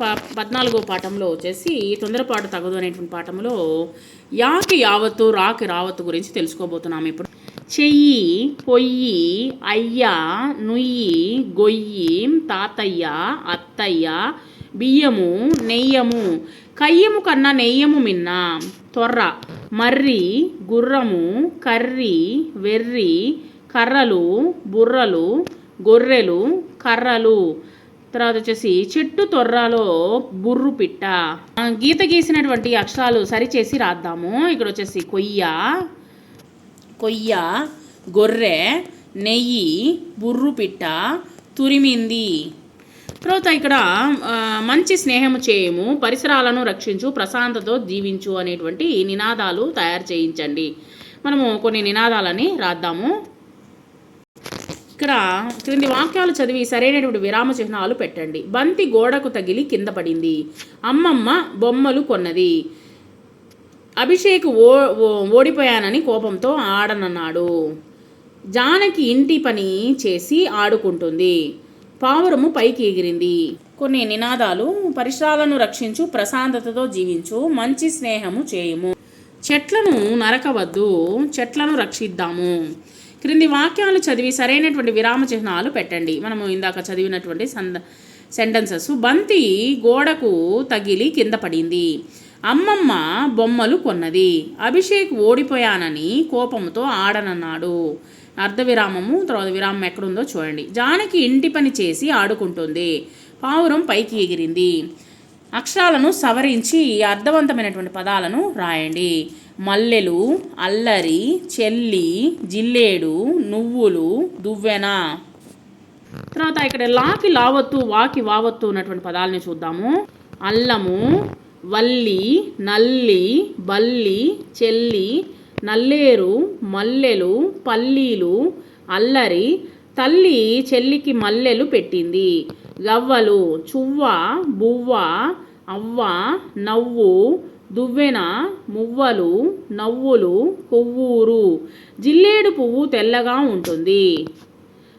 ప పద్నాలుగో పాఠంలో వచ్చేసి తొందరపాటు తగదు అనేటువంటి పాఠంలో యాకి యావత్తు రాకి రావత్తు గురించి తెలుసుకోబోతున్నాము ఇప్పుడు. చెయ్యి పొయ్యి అయ్య నుయ్యి గొయ్యి తాతయ్య అత్తయ్య బియ్యము నెయ్యము. కయ్యము కన్నా నెయ్యము మిన్న తొర్ర మర్రి గుర్రము కర్రి వెర్రి కర్రలు బుర్రలు గొర్రెలు కర్రలు. తర్వాత వచ్చేసి చెట్టు తొర్రాలో బుర్రు పిట్ట. గీత గీసినటువంటి అక్షరాలు సరిచేసి రాద్దాము. ఇక్కడ వచ్చేసి కొయ్య కొయ్య గొర్రె నెయ్యి బుర్రు పిట్ట తురిమింది. తర్వాత ఇక్కడ మంచి స్నేహము చేయము పరిసరాలను రక్షించు ప్రశాంతతో జీవించు అనేటువంటి నినాదాలు తయారు చేయించండి. మనము కొన్ని నినాదాలని రాద్దాము. ఇక్కడ క్రింది వాక్యాలు చదివి సరైనటువంటి విరామ చిహ్నాలు పెట్టండి. బంతి గోడకు తగిలి కింద పడింది. అమ్మమ్మ బొమ్మలు కొన్నది. అభిషేక్ ఓ ఓ- ఓడిపోయానని కోపంతో ఆడనన్నాడు. జానకి ఇంటి పని చేసి ఆడుకుంటుంది. పావురము పైకి ఎగిరింది. కొన్ని నినాదాలు పరిసరాలను రక్షించు ప్రశాంతతతో జీవించు మంచి స్నేహము చేయము. చెట్లను నరకవద్దు. చెట్లను రక్షిద్దాము. క్రింది వాక్యాలు చదివి సరైనటువంటి విరామ చిహ్నాలు పెట్టండి. మనము ఇందాక చదివినటువంటి సంద సెంటెన్సెస్ బంతి గోడకు తగిలి కింద పడింది. అమ్మమ్మ బొమ్మలు కొన్నది. అభిషేక్ ఓడిపోయానని కోపంతో ఆడనన్నాడు. అర్ధ విరామము తర్వాత విరామం ఎక్కడుందో చూడండి. జానకి ఇంటి పని చేసి ఆడుకుంటుంది. పావురం పైకి ఎగిరింది. అక్షరాలను సవరించి అర్థవంతమైనటువంటి పదాలను రాయండి. మల్లెలు అల్లరి చెల్లి జిల్లేడు నువ్వులు దువ్వెన. తర్వాత ఇక్కడ లాకి లావత్తు వాకి వావత్తు ఉన్నటువంటి పదాలని చూద్దాము. అల్లము వల్లి నల్లి బల్లి చెల్లి నల్లేరు మల్లెలు పల్లీలు అల్లరి తల్లి చెల్లికి మల్లెలు పెట్టింది. గవ్వలు చువ్వ బువ్వ అవ్వ నవ్వు దువ్వెన మువ్వలు నవ్వులు కొవ్వూరు. జిల్లేడు పువ్వు తెల్లగా ఉంటుంది.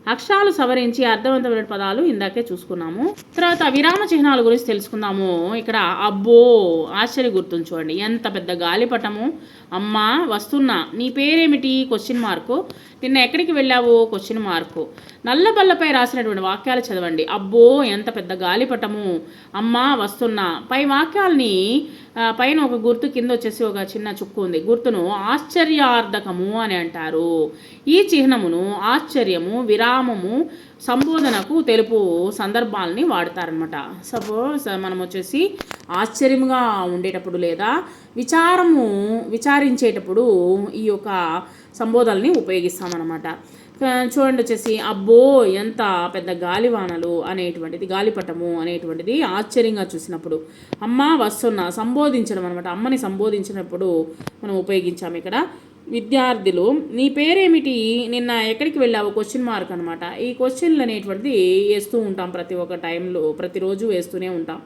అక్షరాలు సవరించి అర్థవంతమైన పదాలు ఇందాకే చూసుకున్నాము. తర్వాత విరామ చిహ్నాల గురించి తెలుసుకుందాము. ఇక్కడ అబ్బో ఆశ్చర్య గుర్తుంచుకోండి ఎంత పెద్ద గాలిపటము. అమ్మా వస్తున్నా. నీ పేరేమిటి? క్వశ్చన్ మార్కు నిన్న ఎక్కడికి వెళ్ళావు? క్వశ్చన్ మార్కు నల్ల బల్లపై రాసినటువంటి వాక్యాలు చదవండి. అబ్బో ఎంత పెద్ద గాలిపటము. అమ్మా వస్తున్నా. పై వాక్యాల్ని పైన ఒక గుర్తు కింద వచ్చేసి ఒక చిన్న చుక్కు ఉంది. గుర్తును ఆశ్చర్యార్థకము అని అంటారు. ఈ చిహ్నమును ఆశ్చర్యము విరా విరామము సంబోధనకు తెలుపు సందర్భాలని వాడతారనమాట సపోజ్ మనం వచ్చేసి ఆశ్చర్యంగా ఉండేటప్పుడు లేదా విచారము విచారించేటప్పుడు ఈ యొక్క సంబోధనని ఉపయోగిస్తామన్నమాట. చూడండి వచ్చేసి అబ్బో ఎంత పెద్ద గాలివానలు అనేటువంటిది గాలిపటము అనేటువంటిది ఆశ్చర్యంగా చూసినప్పుడు అమ్మ వస్తున్న సంబోధించడం అనమాట అమ్మని సంబోధించినప్పుడు మనం ఉపయోగించాము ఇక్కడ. విద్యార్థులు నీ పేరేమిటి? నిన్న ఎక్కడికి వెళ్ళావు? క్వశ్చన్ మార్క్ అనమాట ఈ క్వశ్చన్లు అనేటువంటిది వేస్తూ ఉంటాం ప్రతి ఒక్క టైంలో ప్రతిరోజు వేస్తూనే ఉంటాం.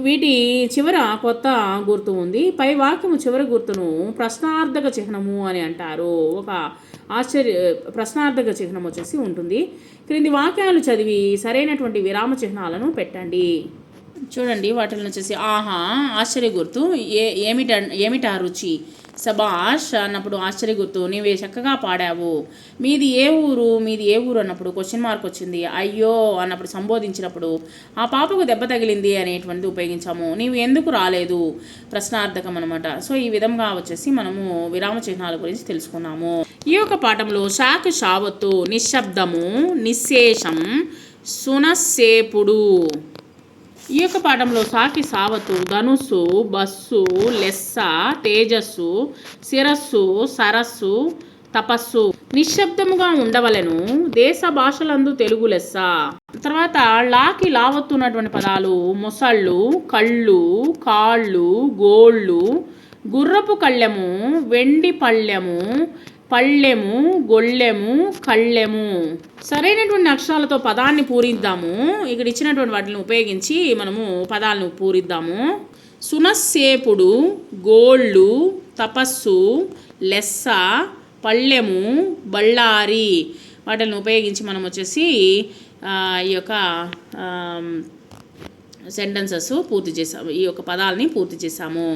వీటి చివర కొత్త గుర్తు ఉంది. పై వాక్యము చివరి గుర్తును ప్రశ్నార్థక చిహ్నము అని అంటారు. ఒక ఆశ్చర్య ప్రశ్నార్థక చిహ్నం వచ్చేసి ఉంటుంది. క్రింది వాక్యాలు చదివి సరైనటువంటి విరామ చిహ్నాలను పెట్టండి. చూడండి వాటిని వచ్చేసి ఆహా ఆశ్చర్య గుర్తు. ఏ ఏమిట ఏమిటా రుచి? సబాష్ అన్నప్పుడు ఆశ్చర్య గుర్తు. నీవే చక్కగా పాడావు. మీది ఏ ఊరు? మీది ఏ ఊరు? అన్నప్పుడు క్వశ్చన్ మార్క్ వచ్చింది. అయ్యో అన్నప్పుడు సంబోధించినప్పుడు ఆ పాపకు దెబ్బ తగిలింది అనేటువంటిది ఉపయోగించాము. నీవు ఎందుకు రాలేదు? ప్రశ్నార్థకం అనమాట సో ఈ విధంగా వచ్చేసి మనము విరామ చిహ్నాల గురించి తెలుసుకున్నాము. ఈ యొక్క పాఠంలో శాఖ షావత్తు నిశ్శబ్దము నిశ్శేషం సునస్సేపుడు. ఈ యొక్క పాఠంలో సాకి సావతు ధనుస్సు బస్సు లెస్స తేజస్సు శిరస్సు సరస్సు తపస్సు నిశ్శబ్దముగా ఉండవలెను దేశ భాషలందు తెలుగు లెస్స. తర్వాత లాకి లావత్తున్నటువంటి పదాలు మొసళ్ళు కళ్ళు కాళ్ళు గోళ్ళు గుర్రపు కళ్ళెము వెండి పళ్ళెము పళ్ళెము గొళ్ళెము కళ్ళెము. సరైనటువంటి అక్షరాలతో పదాన్ని పూరిద్దాము. ఇక్కడ ఇచ్చినటువంటి వాటిని ఉపయోగించి మనము పదాలను పూరిద్దాము. సునస్సేపుడు గోళ్ళు తపస్సు లెస్స పళ్ళెము బళ్ళారి. వాటిని ఉపయోగించి మనం వచ్చేసి ఈ యొక్క సెంటెన్సెస్ పూర్తి చేసాము ఈ యొక్క పదాలని పూర్తి చేసాము.